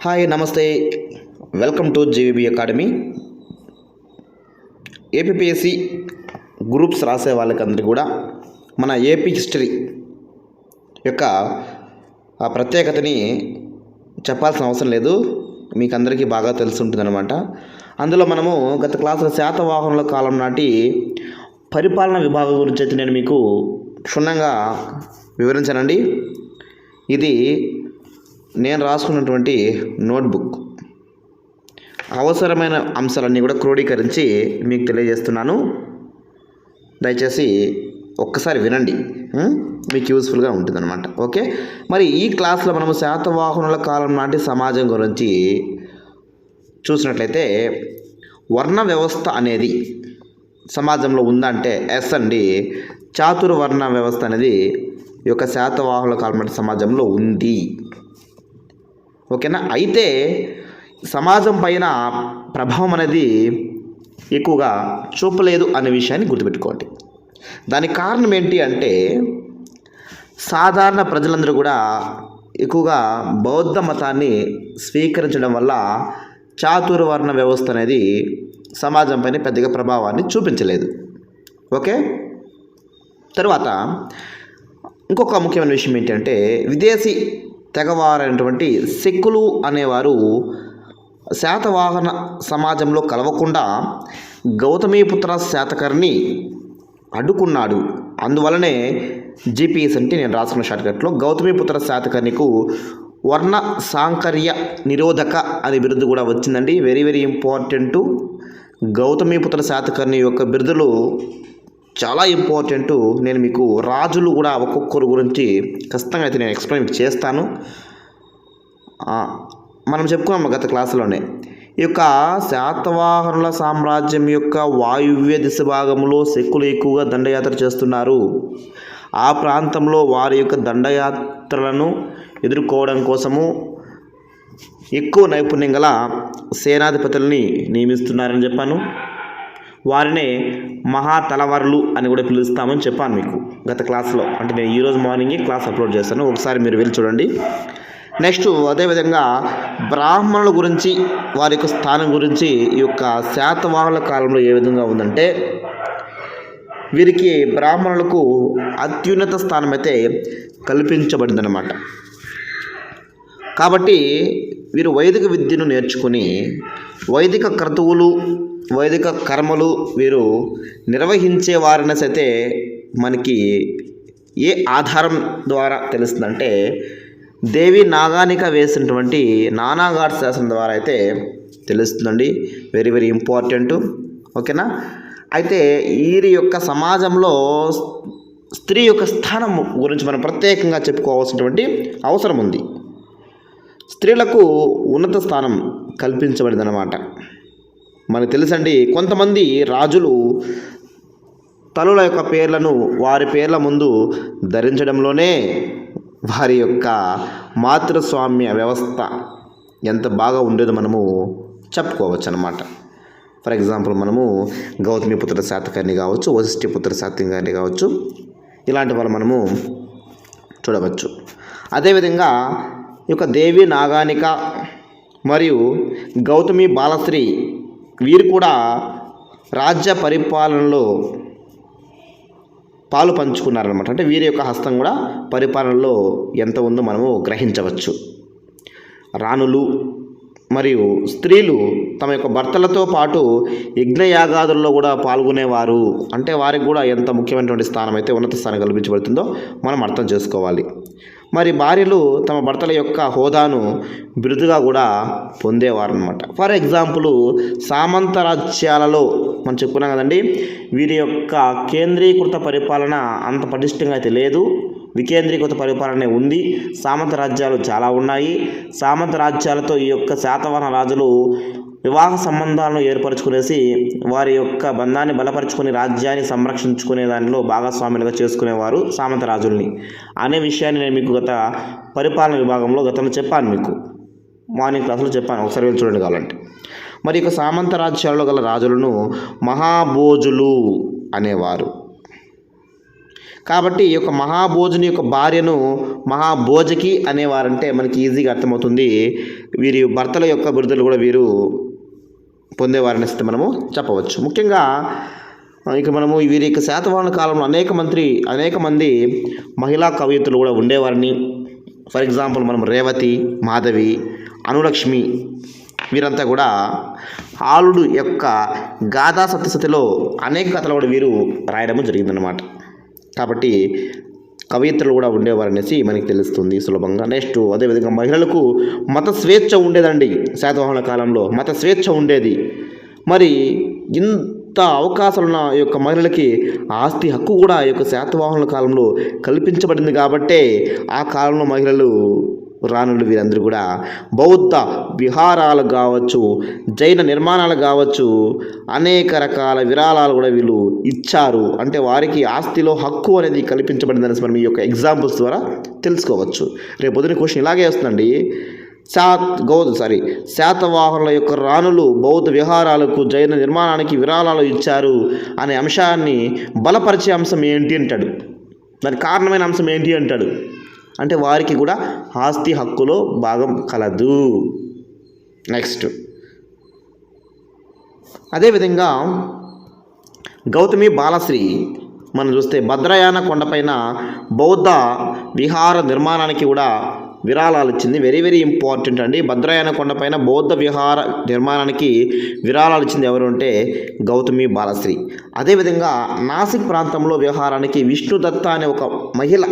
Hi నమస్తే. Welcome to GVB academy. APSC groups రాసే వాళ్ళకందరికీ కూడా మన ఏపీ హిస్టరీ యొక్క ఆ ప్రత్యేకతని చెప్పాల్సిన అవసరం లేదు. మీకు అందరికీ బాగా తెలుసుంటుందన్నమాట. అందులో మనము గత క్లాసులో శాతవాహనుల కాలం నాటి పరిపాలన విభాగం గురించి అయితే నేను మీకు క్షుణ్ణంగా వివరించానండి. ఇది నేను రాసుకున్నటువంటి నోట్బుక్. అవసరమైన అంశాలన్నీ కూడా క్రోడీకరించి మీకు తెలియజేస్తున్నాను. దయచేసి ఒక్కసారి వినండి. మీకు యూస్ఫుల్గా ఉంటుందన్నమాట. ఓకే? మరి ఈ క్లాస్లో మనము శాతవాహనుల కాలం నాటి సమాజం గురించి చూసినట్లయితే వర్ణ వ్యవస్థ అనేది సమాజంలో ఉందంటే ఎస్ అండి. చాతుర్వర్ణ వ్యవస్థ అనేది ఈ యొక్క శాతవాహనుల కాలం నాటి సమాజంలో ఉంది. ఓకేనా? అయితే సమాజం పైన ప్రభావం అనేది ఎక్కువగా చూపలేదు అనే విషయాన్ని గుర్తుపెట్టుకోండి. దానికి కారణం ఏంటి అంటే సాధారణ ప్రజలందరూ కూడా ఎక్కువగా బౌద్ధ మతాన్ని స్వీకరించడం వల్ల చాతుర్వర్ణ వ్యవస్థ అనేది సమాజంపైన పెద్దగా ప్రభావాన్ని చూపించలేదు. ఓకే? తర్వాత ఇంకొక ముఖ్యమైన విషయం ఏంటంటే విదేశీ తెగవారైనటువంటి సిక్కులు అనేవారు శాతవాహన సమాజంలో కలవకుండా గౌతమీపుత్ర శాతకర్ణి అడ్డుకున్నాడు. అందువలనే జీపీఎస్ అంటే నేను రాసుకున్న షార్ట్కట్లో గౌతమీపుత్ర శాతకర్ణికు వర్ణ సాంకర్య నిరోధక అనే బిరుదు కూడా వచ్చిందండి. Very very important Gautamiputra Satakarni యొక్క బిరుదులు చాలా ఇంపార్టెంట్ నేను మీకు రాజులు కూడా ఒక్కొక్కరు గురించి ఖచ్చితంగా అయితే నేను ఎక్స్ప్లెయిన్ చేస్తాను. మనం చెప్పుకున్నాము గత క్లాసులోనే ఈ యొక్క శాతవాహనుల సామ్రాజ్యం యొక్క వాయువ్య దిశ భాగంలో శక్కులు ఎక్కువగా దండయాత్ర చేస్తున్నారు. ఆ ప్రాంతంలో వారి యొక్క దండయాత్రలను ఎదుర్కోవడం కోసము ఎక్కువ నైపుణ్యం గల సేనాధిపతుల్ని నియమిస్తున్నారని చెప్పాను. వారినే మహా తలవారులు అని కూడా పిలుస్తామని చెప్పాను మీకు గత క్లాస్లో. అంటే నేను ఈరోజు మార్నింగే క్లాస్ అప్లోడ్ చేస్తాను. ఒకసారి మీరు వెళ్ళి చూడండి. నెక్స్ట్ అదేవిధంగా బ్రాహ్మణుల గురించి వారి యొక్క స్థానం గురించి ఈ యొక్క శాతవాహనుల కాలంలో ఏ విధంగా ఉందంటే వీరికి బ్రాహ్మణులకు అత్యున్నత స్థానం అయితే అన్నమాట కాబట్టి వీరు వైదిక విద్యను నేర్చుకుని వైదిక క్రతువులు వైదిక కర్మలు వీరు నిర్వహించే వారిన అయితే మనకి ఏ ఆధారం ద్వారా తెలుస్తుందంటే దేవి నాగానిక వేసినటువంటి నానాఘాట్ శాసనం ద్వారా అయితే తెలుస్తుందండి. వెరీ వెరీ ఇంపార్టెంట్ ఓకేనా అయితే వీరి యొక్క సమాజంలో స్త్రీ యొక్క స్థానం గురించి మనం ప్రత్యేకంగా చెప్పుకోవాల్సినటువంటి అవసరం ఉంది. స్త్రీలకు ఉన్నత స్థానం కల్పించబడిందన్నమాట. మనకు తెలుసండి కొంతమంది రాజులు తలుల యొక్క పేర్లను వారి పేర్ల ముందు ధరించడంలోనే వారి యొక్క మాతృస్వామ్య వ్యవస్థ ఎంత బాగా ఉండేదో మనము చెప్పుకోవచ్చు అనమాట ఫర్ ఎగ్జాంపుల్ మనము గౌతమిపుత్ర శాతకర్ణి కావచ్చు వశిష్ఠిపుత్ర శాతకర్ణి కావచ్చు ఇలాంటి వాళ్ళు మనము చూడవచ్చు. అదేవిధంగా యొక్క దేవి నాగానిక మరియు గౌతమి బాలశ్రీ వీరు కూడా రాజ్య పరిపాలనలో పాలు పంచుకున్నారనమాట అంటే వీరి యొక్క హస్తం కూడా పరిపాలనలో ఎంత ఉందో మనము గ్రహించవచ్చు. రాణులు మరియు స్త్రీలు తమ యొక్క భర్తలతో పాటు యజ్ఞయాగాదుల్లో కూడా పాల్గొనేవారు. అంటే వారికి కూడా ఎంత ముఖ్యమైనటువంటి స్థానం అయితే ఉన్నత స్థానం కల్పించబడుతుందో మనం అర్థం చేసుకోవాలి. మరి భార్యలు తమ భర్తల యొక్క హోదాను బిరుదుగా కూడా పొందేవారు అనమాట ఫర్ ఎగ్జాంపుల్ సామంత రాజ్యాలలో మనం చెప్పుకున్నాం కదండి వీరి యొక్క కేంద్రీకృత పరిపాలన అంత పటిష్టంగా అయితే లేదు. వికేంద్రీకృత పరిపాలన ఉంది. సామంత రాజ్యాలు చాలా ఉన్నాయి. సామంత రాజ్యాలతో ఈ యొక్క శాతవాహన రాజులు వివాహ సంబంధాలను ఏర్పరచుకునేసి వారి యొక్క బంధాన్ని బలపరుచుకుని రాజ్యాన్ని సంరక్షించుకునే దానిలో భాగస్వాములుగా చేసుకునేవారు సామంత రాజుల్ని అనే విషయాన్ని నేను మీకు గత పరిపాలన విభాగంలో గతంలో చెప్పాను మీకు. మార్నింగ్ క్లాసులో చెప్పాను. ఒకసారి వెళ్ళి చూడండి కావాలంటే. మరి ఇక సామంత రాజ్యాల్లో గల రాజులను మహాభోజులు అనేవారు. కాబట్టి ఈ యొక్క మహాభోజుని యొక్క భార్యను మహాభోజకి అనేవారంటే మనకి ఈజీగా అర్థమవుతుంది. వీరి భర్తల యొక్క బిరుదులు కూడా వీరు పొందేవారని మనము చెప్పవచ్చు. ముఖ్యంగా ఇక మనము వీరి యొక్క శాతవాహన కాలంలో అనేక మంత్రి అనేక మంది మహిళా కవయిత్రులు కూడా ఉండేవారిని. ఫర్ ఎగ్జాంపుల్ మనం రేవతి మాధవి అనులక్ష్మి వీరంతా కూడా ఆలుడు యొక్క గాథా సత్యసతిలో అనేక కథలు కూడా వీరు రాయడము జరిగిందనమాట కాబట్టి కవయిత్రులు కూడా ఉండేవారనేసి మనకి తెలుస్తుంది సులభంగా. నెక్స్ట్ అదేవిధంగా మహిళలకు మత స్వేచ్ఛ ఉండేదండి శాతవాహన కాలంలో. మత స్వేచ్ఛ ఉండేది. మరి ఇంత అవకాశాలున్న ఈ యొక్క మహిళలకి ఆస్తి హక్కు కూడా ఈ యొక్క శాతవాహనుల కాలంలో కల్పించబడింది కాబట్టే ఆ కాలంలో మహిళలు రాణులు వీరందరూ కూడా బౌద్ధ విహారాలు కావచ్చు జైన నిర్మాణాలు కావచ్చు అనేక రకాల విరాళాలు కూడా వీళ్ళు ఇచ్చారు. అంటే వారికి ఆస్తిలో హక్కు అనేది కల్పించబడిందని మనం ఈ యొక్క ఎగ్జాంపుల్స్ ద్వారా తెలుసుకోవచ్చు. రేపు పొద్దున క్వశ్చన్ ఇలాగే వస్తుందండి. శాత్ గౌ సారీ శాతవాహనుల యొక్క రాణులు బౌద్ధ విహారాలకు జైన నిర్మాణానికి విరాళాలు ఇచ్చారు అనే అంశాన్ని బలపరిచే అంశం ఏంటి అంటాడు. దానికి కారణమైన అంశం ఏంటి అంటాడు. అంటే వారికి కూడా ఆస్తి హక్కులో భాగం కలదు. నెక్స్ట్ అదేవిధంగా గౌతమి బాలశ్రీ మనం చూస్తే భద్రయాన కొండపైన బౌద్ధ విహార నిర్మాణానికి కూడా విరాళాలు ఇచ్చింది. వెరీ వెరీ ఇంపార్టెంట్ అండి. భద్రయాన కొండపైన బౌద్ధ విహార నిర్మాణానికి విరాళాలు ఇచ్చింది ఎవరు అంటే గౌతమి బాలశ్రీ. అదేవిధంగా నాసిక్ ప్రాంతంలో విహారానికి విష్ణుదత్త అనే ఒక మహిళ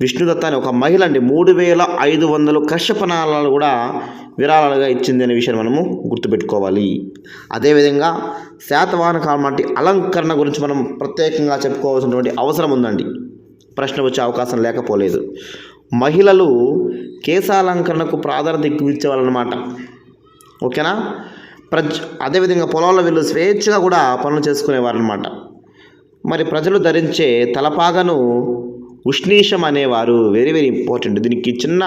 విష్ణుదత్త అని ఒక మహిళ అండి. మూడు వేల ఐదు వందలు కశ్యపనాలను కూడా విరాళాలుగా ఇచ్చింది అనే విషయాన్ని మనము గుర్తుపెట్టుకోవాలి. అదేవిధంగా శాతవాహన కాలం వంటి అలంకరణ గురించి మనం ప్రత్యేకంగా చెప్పుకోవాల్సినటువంటి అవసరం ఉందండి. ప్రశ్న వచ్చే అవకాశం లేకపోలేదు. మహిళలు కేశాలంకరణకు ప్రాధాన్యత ఎక్కువ ఇచ్చేవాళ్ళనమాట. ఓకేనా? ప్రజ అదేవిధంగా పొలాల్లో వీళ్ళు స్వేచ్ఛగా కూడా పనులు చేసుకునేవారు అనమాట మరి ప్రజలు ధరించే తలపాగను ఉష్ణీషం అనేవారు వెరీ వెరీ ఇంపార్టెంట్ దీనికి చిన్న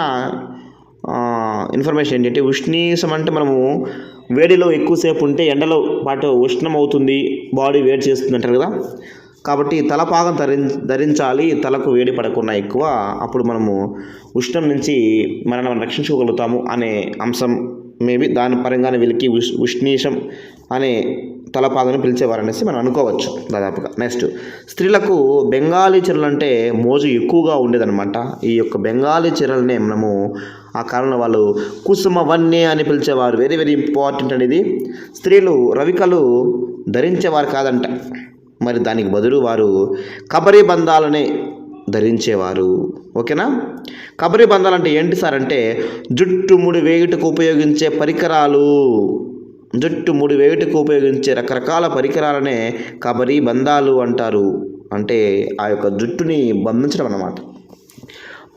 ఇన్ఫర్మేషన్ ఏంటంటే ఉష్ణీషం అంటే మనము వేడిలో ఎక్కువసేపు ఉంటే ఎండలో పాటు ఉష్ణం అవుతుంది బాడీ వేడి చేస్తుంది అంటారు కదా. కాబట్టి తలపాగం ధరిం ధరించాలి తలకు వేడి పడకుండా ఎక్కువ అప్పుడు మనము ఉష్ణం నుంచి మనల్ని మనం రక్షించుకోగలుగుతాము అనే అంశం మేబీ దాని పరంగానే వీళ్ళకి ఉష్ ఉష్ణీషం అనే తలపాదను పిలిచేవారు అనేసి మనం అనుకోవచ్చు దాదాపుగా. నెక్స్ట్ స్త్రీలకు బెంగాలీ చీరలు అంటే మోజు ఎక్కువగా ఉండేదన్నమాట. ఈ యొక్క బెంగాలీ చీరలనే మనము ఆ కాలంలో వాళ్ళు కుసుమ వన్నే అని పిలిచేవారు. వెరీ వెరీ ఇంపార్టెంట్ అనేది. స్త్రీలు రవికలు ధరించేవారు కాదంట. మరి దానికి బదులు వారు కబరీ బంధాలనే ధరించేవారు. ఓకేనా? కబరి బంధాలు అంటే ఏంటి సార్ అంటే జుట్టు ముడి వేయుటకు ఉపయోగించే పరికరాలు. జుట్టు ముడి వేయుటకు ఉపయోగించే రకరకాల పరికరాలనే కబరి బంధాలు అంటారు. అంటే ఆ యొక్క జుట్టుని బంధించడం అన్నమాట.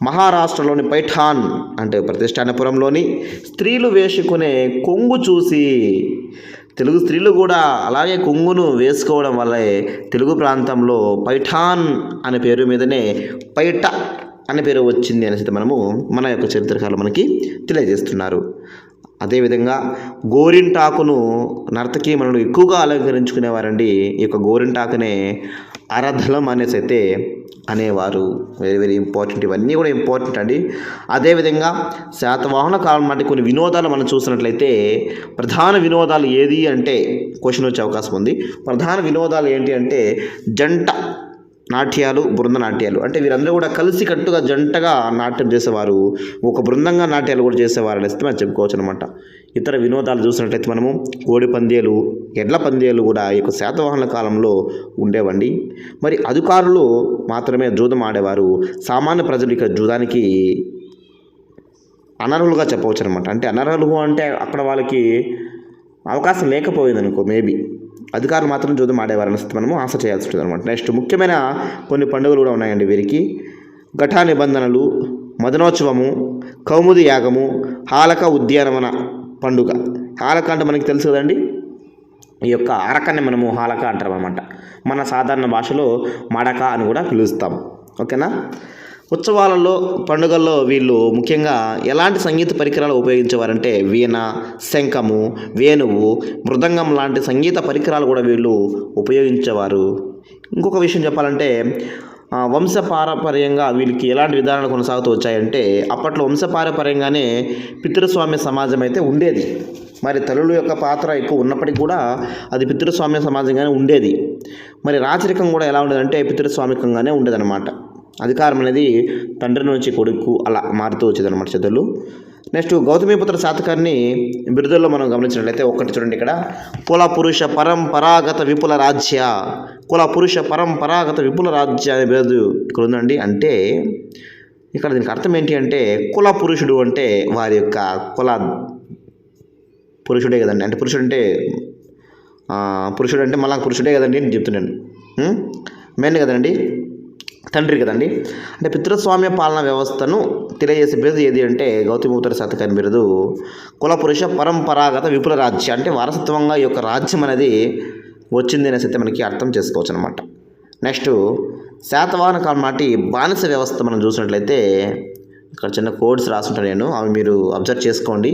మహారాష్ట్రలోని పైఠాన్ అంటే ప్రతిష్టానపురంలోని స్త్రీలు వేసుకునే కొంగు చూసి తెలుగు స్త్రీలు కూడా అలాగే కొంగును వేసుకోవడం వల్లే తెలుగు ప్రాంతంలో పైఠాన్ అనే పేరు మీదనే పైట అనే పేరు వచ్చింది అనేసి మనము మన యొక్క చరిత్రకారులు మనకి తెలియజేస్తున్నారు. అదేవిధంగా గోరింటాకును నర్తకీమణులు ఎక్కువగా అలంకరించుకునేవారండి. ఈ యొక్క గోరింటాకునే అరధలం అనేసి అయితే అనేవారు. వెరీ వెరీ ఇంపార్టెంట్ ఇవన్నీ కూడా ఇంపార్టెంట్ అండి. అదేవిధంగా శాతవాహన కాలం నాటి కొన్ని వినోదాలు మనం చూసినట్లయితే ప్రధాన వినోదాలు ఏది అంటే క్వశ్చన్ వచ్చే అవకాశం ఉంది. ప్రధాన వినోదాలు ఏంటి అంటే జంట నాట్యాలు బృంద నాట్యాలు. అంటే వీరందరూ కూడా కలిసి కట్టుగా జంటగా నాట్యం చేసేవారు. ఒక బృందంగా నాట్యాలు కూడా చేసేవారు అనేసి మనం చెప్పుకోవచ్చు అనమాట ఇతర వినోదాలు చూసినట్లయితే మనము కోడి పందేలు ఎడ్ల పందేలు కూడా ఈ యొక్క శాతవాహనుల కాలంలో ఉండేవండి. మరి అధికారులు మాత్రమే జూదం ఆడేవారు. సామాన్య ప్రజలు ఇక జూదానికి అనర్హులుగా చెప్పవచ్చు అనమాట అంటే అనర్హులు అంటే అక్కడ వాళ్ళకి అవకాశం లేకపోయింది అనుకో మేబీ అధికారులు మాత్రం చూద్దాం ఆడేవారని మనము ఆశ చేయాల్సి ఉంటుంది అనమాట నెక్స్ట్ ముఖ్యమైన కొన్ని పండుగలు కూడా ఉన్నాయండి వీరికి. ఘటా నిబంధనలు మదనోత్సవము కౌముది యాగము హాలక ఉద్యానవన పండుగ. హాలక అంటే మనకి తెలుసు కదండి? ఈ యొక్క అరకని మనము హాలక అంటాం అనమాట మన సాధారణ భాషలో మడక అని కూడా పిలుస్తాం. ఓకేనా? ఉత్సవాలలో పండుగల్లో వీళ్ళు ముఖ్యంగా ఎలాంటి సంగీత పరికరాలు ఉపయోగించేవారంటే వీణ శంఖము వేణువు మృదంగం లాంటి సంగీత పరికరాలు కూడా వీళ్ళు ఉపయోగించేవారు. ఇంకొక విషయం చెప్పాలంటే వంశపారపర్యంగా వీళ్ళకి ఎలాంటి విధానాలు కొనసాగుతూ వచ్చాయంటే అప్పట్లో వంశపారపర్యంగానే పితృస్వామ్య సమాజం అయితే ఉండేది. మరి తల్లుల యొక్క పాత్ర ఎక్కువ ఉన్నప్పటికీ కూడా అది పితృస్వామ్య సమాజంగానే ఉండేది. మరి రాచరికం కూడా ఎలా ఉండేదంటే పితృస్వామికంగానే ఉండేదన్నమాట. అధికారం అనేది తండ్రి నుంచి కొడుకు అలా మారుతూ వచ్చేదన్నమాట చదువులు నెక్స్ట్ గౌతమిపుత్ర శాతకాన్ని బిరుదుల్లో మనం గమనించినట్లయితే ఒక్కటి చూడండి ఇక్కడ. కుల పురుష పరంపరాగత విపుల రాజ్య కుల పురుష పరంపరాగత విపుల రాజ్య అనే బిరుదు ఇక్కడ ఉందండి. అంటే ఇక్కడ దీనికి అర్థం ఏంటి అంటే కుల పురుషుడు అంటే వారి యొక్క కుల పురుషుడే కదండి. అంటే పురుషుడు అంటే పురుషుడు అంటే మళ్ళా పురుషుడే కదండి అని చెప్తున్నాను. మెయిన్ కదండి. తండ్రి కదండి. అంటే పితృస్వామ్య పాలన వ్యవస్థను తెలియజేసే బిరుదు ఏది అంటే గౌతమిపుత్ర శతకాన్ని బిరుదు. కుల పురుష పరంపరాగత విపుల రాజ్యం. అంటే వారసత్వంగా ఈ యొక్క రాజ్యం అనేది వచ్చింది అనేసి అయితే మనకి అర్థం చేసుకోవచ్చు అనమాట నెక్స్ట్ శాతవాహన కాలం నాటి బానిస వ్యవస్థ మనం చూసినట్లయితే ఇక్కడ చిన్న కోడ్స్ రాసుంటాను నేను. అవి మీరు అబ్జర్వ్ చేసుకోండి.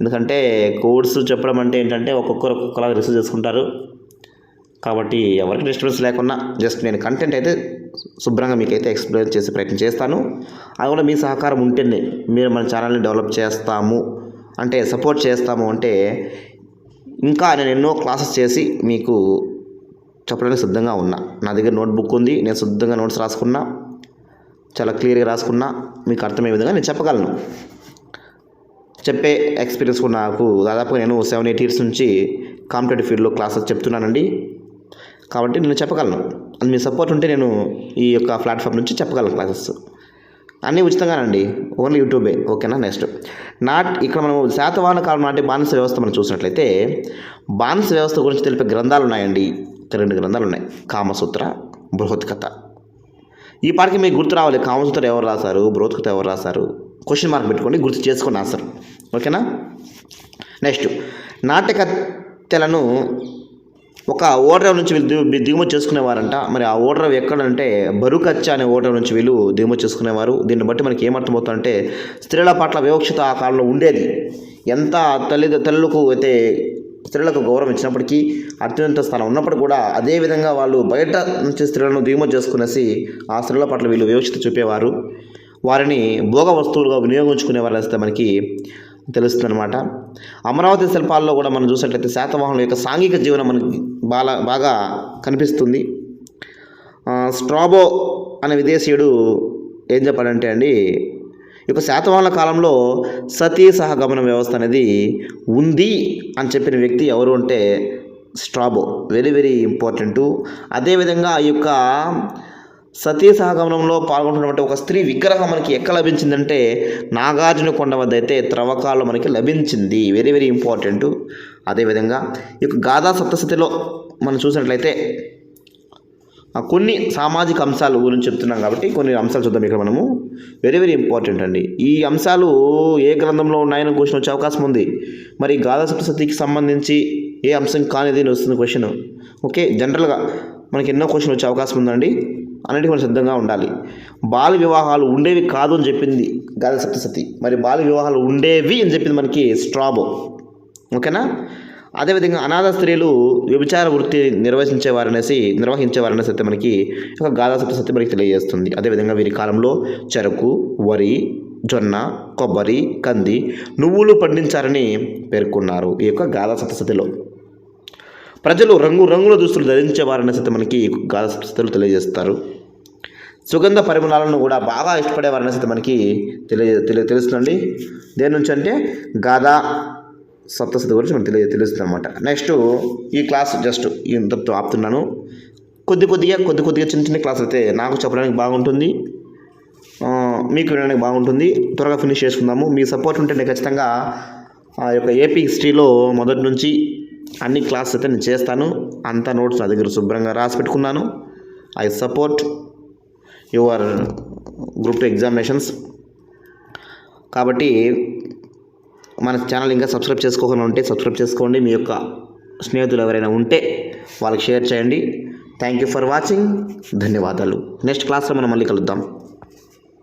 ఎందుకంటే కోడ్స్ చెప్పడం అంటే ఏంటంటే ఒక్కొక్కరు ఒక్కొక్కలా రిసీవ్ చేసుకుంటారు. కాబట్టి ఎవరికి డిస్టర్బెన్స్ లేకుండా జస్ట్ నేను కంటెంట్ అయితే శుభ్రంగా మీకైతే ఎక్స్ప్లెయిన్ చేసే ప్రయత్నం చేస్తాను. అది కూడా మీ సహకారం ఉంటేనే మీరు మన ఛానల్ని డెవలప్ చేస్తాము. అంటే సపోర్ట్ చేస్తాము అంటే ఇంకా నేను ఎన్నో క్లాసెస్ చేసి మీకు చెప్పడానికి సిద్ధంగా ఉన్నా. నా దగ్గర నోట్బుక్ ఉంది. నేను శుద్ధంగా నోట్స్ రాసుకున్నా. చాలా క్లియర్గా రాసుకున్నా. మీకు అర్థమయ్యే విధంగా నేను చెప్పగలను. చెప్పే ఎక్స్పీరియన్స్ కూడా నాకు దాదాపుగా నేను సెవెన్ ఎయిట్ ఇయర్స్ నుంచి కాంపిటేటివ్ ఫీల్డ్లో క్లాసెస్ చెప్తున్నానండి. కాబట్టి నేను చెప్పగలను. అది మీ సపోర్ట్ ఉంటే నేను ఈ యొక్క ప్లాట్ఫామ్ నుంచి చెప్పగలను క్లాసెస్ అన్నీ ఉచితంగానండి ఓన్లీ యూట్యూబే ఓకేనా నెక్స్ట్ నాట్ ఇక్కడ మనం శాతవాహన కాలం నాటి బానిస వ్యవస్థ మనం చూసినట్లయితే బానిస వ్యవస్థ గురించి తెలిపే గ్రంథాలు ఉన్నాయండి. రెండు గ్రంథాలు ఉన్నాయి. కామసూత్ర బృహత్కథ. ఈ పాటికి మీకు గుర్తు రావాలి. కామసూత్ర ఎవరు రాశారు? బృహత్కథ ఎవరు రాశారు? క్వశ్చన్ మార్క్ పెట్టుకోండి గుర్తు చేసుకోండి ఆన్సర్ ఓకేనా నెక్స్ట్ నాటకత్తెలను ఒక ఓడరేవు నుంచి వీళ్ళు దిగుమతి చేసుకునేవారంట. మరి ఆ ఓడరేవు ఎక్కడంటే బరుకచ్చ అనే ఓడరేవు నుంచి వీళ్ళు దిగుమతి చేసుకునేవారు. దీన్ని బట్టి మనకి ఏమర్థమవుతుందంటే స్త్రీల పట్ల వివక్షత ఆ కాలంలో ఉండేది. ఎంత తల్లి తల్లులకు అయితే స్త్రీలకు గౌరవం ఇచ్చినప్పటికీ అత్యున్నత స్థానం ఉన్నప్పటికీ కూడా అదే విధంగా వాళ్ళు బయట నుంచి స్త్రీలను దిగుమతి చేసుకునేసి ఆ స్త్రీల పట్ల వీళ్ళు వివక్షత చూపేవారు. వారిని భోగ వస్తువులుగా వినియోగించుకునేవారు వస్తే మనకి తెలుస్తుందన్నమాట. అమరావతి శిల్పాల్లో కూడా మనం చూసినట్లయితే శాతవాహనుల యొక్క సాంఘిక జీవనం మనకి బాగా బాగా కనిపిస్తుంది. స్ట్రాబో అనే విదేశీయుడు ఏం చెప్పాడంటే అండి ఈ యొక్క శాతవాహన కాలంలో సతీ సహగమన వ్యవస్థ అనేది ఉంది అని చెప్పిన వ్యక్తి ఎవరు అంటే స్ట్రాబో. Very very important. అదేవిధంగా ఈ యొక్క సతీ సహగమనంలో పాల్గొంటున్నటువంటి ఒక స్త్రీ విగ్రహం మనకి ఎక్కడ లభించిందంటే నాగార్జున కొండ వద్ద అయితే త్రవ్వకాలు మనకి లభించింది. Very very important. అదేవిధంగా ఈ యొక్క గాథా సప్తశతిలో మనం చూసినట్లయితే కొన్ని సామాజిక అంశాల గురించి చెప్తున్నాం కాబట్టి కొన్ని అంశాలు చూద్దాం ఇక్కడ మనము. వెరీ వెరీ ఇంపార్టెంట్ అండి. ఈ అంశాలు ఏ గ్రంథంలో ఉన్నాయని క్వశ్చన్ వచ్చే అవకాశం ఉంది. మరి గాథా సప్తశతికి సంబంధించి ఏ అంశం కానిది అని వస్తుంది క్వశ్చన్. ఓకే జనరల్గా మనకి ఎన్నో క్వశ్చన్ వచ్చే అవకాశం ఉందండి. అన్నిటికీ మనం సిద్ధంగా ఉండాలి. బాల వివాహాలు ఉండేవి కాదు అని చెప్పింది గాథా సప్తశతి. మరి బాల వివాహాలు ఉండేవి అని చెప్పింది మనకి స్ట్రాబో. ఓకేనా? అదేవిధంగా అనాథ స్త్రీలు వ్యభిచార వృత్తి నిర్వహించేవారనేసి నిర్వహించేవారనేసి అయితే మనకి ఒక గాథా సప్తశతి మనకి తెలియజేస్తుంది. అదేవిధంగా వీరి కాలంలో చెరకు వరి జొన్న కొబ్బరి కంది నువ్వులు పండించారని పేర్కొన్నారు ఈ యొక్క గాథా సప్తశతిలో ప్రజలు రంగు రంగుల దుస్తులు ధరించేవారనేసి అయితే మనకి గాథా సప్తశతిలో తెలియజేస్తారు. సుగంధ పరిమళాలను కూడా బాగా ఇష్టపడేవారనేసి అయితే మనకి తెలియ తెలియ తెలుస్తుందండి. దేని నుంచి అంటే గాథా సప్తశతి గురించి మనకు తెలియ తెలుస్తుంది అనమాట నెక్స్ట్ ఈ క్లాస్ జస్ట్ ఇంతతో ఆపుతున్నాను. కొద్ది కొద్దిగా కొద్ది కొద్దిగా చిన్న చిన్న క్లాస్ అయితే నాకు చెప్పడానికి బాగుంటుంది. మీకు వినడానికి బాగుంటుంది. త్వరగా ఫినిష్ చేసుకుందాము. మీ సపోర్ట్ ఉంటే నేను ఖచ్చితంగా ఆ యొక్క ఏపీ హిస్టరీలో మొదటి నుంచి అన్ని క్లాస్ అయితే నేను చేస్తాను. అంత నోట్స్ నా దగ్గర శుభ్రంగా రాసి పెట్టుకున్నాను. I support your group two examinations కాబట్టి మన ఛానల్ ఇంకా సబ్స్క్రైబ్ చేసుకోకుండా ఉంటే సబ్స్క్రైబ్ చేసుకోండి. మీ యొక్క స్నేహితులు ఎవరైనా ఉంటే వాళ్ళకి షేర్ చేయండి. థ్యాంక్ యూ ఫర్ వాచింగ్ ధన్యవాదాలు. నెక్స్ట్ క్లాస్లో మనం మళ్ళీ కలుద్దాం.